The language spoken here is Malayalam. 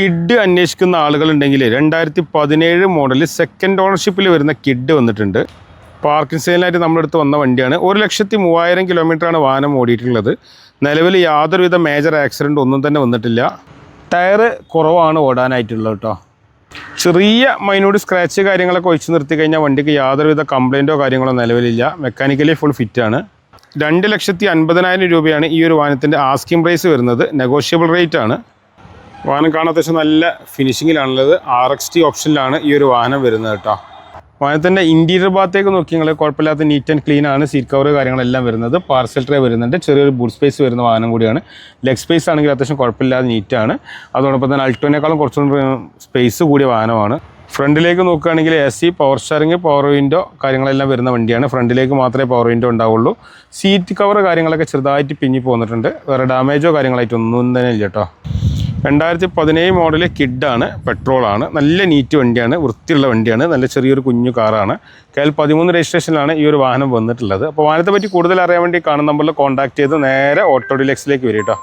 കിഡ് അന്വേഷിക്കുന്ന ആളുകളുണ്ടെങ്കിൽ രണ്ടായിരത്തി പതിനേഴ് മോഡലിൽ സെക്കൻഡ് ഓണർഷിപ്പിൽ വരുന്ന കിഡ് വന്നിട്ടുണ്ട്. പാർക്കിംഗ് സെയിലായിട്ട് നമ്മുടെ അടുത്ത് വന്ന വണ്ടിയാണ്. ഒരു ലക്ഷത്തി മൂവായിരം കിലോമീറ്ററാണ് വാഹനം ഓടിയിട്ടുള്ളത്. നിലവിൽ യാതൊരുവിധ മേജർ ആക്സിഡന്റ് ഒന്നും തന്നെ വന്നിട്ടില്ല. ടയർ കുറവാണ് ഓടാനായിട്ടുള്ളത് കേട്ടോ ചെറിയ മൈനോട് സ്ക്രാച്ച് കാര്യങ്ങളൊക്കെ ഒഴിച്ചു നിർത്തി കഴിഞ്ഞാൽ വണ്ടിക്ക് യാതൊരുവിധ കംപ്ലയിന്റോ കാര്യങ്ങളോ നിലവിലില്ല. മെക്കാനിക്കലി ഫുൾ ഫിറ്റാണ് രണ്ട് ലക്ഷത്തി അൻപതിനായിരം രൂപയാണ് ഈ ഒരു വാഹനത്തിന്റെ ആസ്കിംഗ് പ്രൈസ് വരുന്നത്. നെഗോഷ്യബിൾ റേറ്റ് ആണ്. വാഹനം കാണാൻ അത്യാവശ്യം നല്ല ഫിനിഷിങ്ങിലാണുള്ളത് ആർ എക്സ് ടി ഓപ്ഷനിലാണ് ഈ ഒരു വാഹനം വരുന്നത് കേട്ടോ. വാഹനത്തിന്റെ ഇന്റീരിയർ ഭാഗത്തേക്ക് നോക്കി നിങ്ങൾ കുഴപ്പമില്ലാത്ത നീറ്റ് ആൻഡ് ക്ലീൻ ആണ്. സീറ്റ് കവർ കാര്യങ്ങളെല്ലാം വരുന്നത്. പാർസൽ ട്രേ വരുന്നുണ്ട്. ചെറിയൊരു ബൂട്ട് സ്പേസ് വരുന്ന വാഹനം കൂടിയാണ്. ലെഗ് സ്പേസ് ആണെങ്കിൽ അത്യാവശ്യം കുഴപ്പമില്ലാതെ നീറ്റാണ് അതോടൊപ്പം തന്നെ അൾട്ടോനേക്കാളും കുറച്ചുകൂടി സ്പേസ് കൂടിയ വാഹനമാണ്. ഫ്രണ്ടിലേക്ക് നോക്കുകയാണെങ്കിൽ A C power steering power window കാര്യങ്ങളെല്ലാം വരുന്ന വണ്ടിയാണ്. ഫ്രണ്ടിലേക്ക് മാത്രമേ പവർ വിൻഡോ ഉണ്ടാവുള്ളൂ. സീറ്റ് കവർ കാര്യങ്ങളൊക്കെ ചെറുതായിട്ട് പിഞ്ഞി പോന്നിട്ടുണ്ട്. വേറെ ഡാമേജോ കാര്യങ്ങളായിട്ടൊന്നും തന്നെ ഇല്ല കേട്ടോ. രണ്ടായിരത്തി പതിനേഴ് മോഡൽ കിഡാണ് പെട്രോളാണ് നല്ല നീറ്റ് വണ്ടിയാണ് വൃത്തിയുള്ള വണ്ടിയാണ്. നല്ല ചെറിയൊരു കുഞ്ഞു കാറാണ് കെ എൽ പതിമൂന്ന് രജിസ്ട്രേഷനിലാണ് ഈ ഒരു വാഹനം വന്നിട്ടുള്ളത്. അപ്പോൾ വാഹനത്തെ പറ്റി കൂടുതൽ അറിയാൻ വേണ്ടി കാണുന്ന നമ്പറിൽ കോൺടാക്ട് ചെയ്ത് നേരെ ഓട്ടോ ഡിലക്സിലേക്ക് വരും കേട്ടോ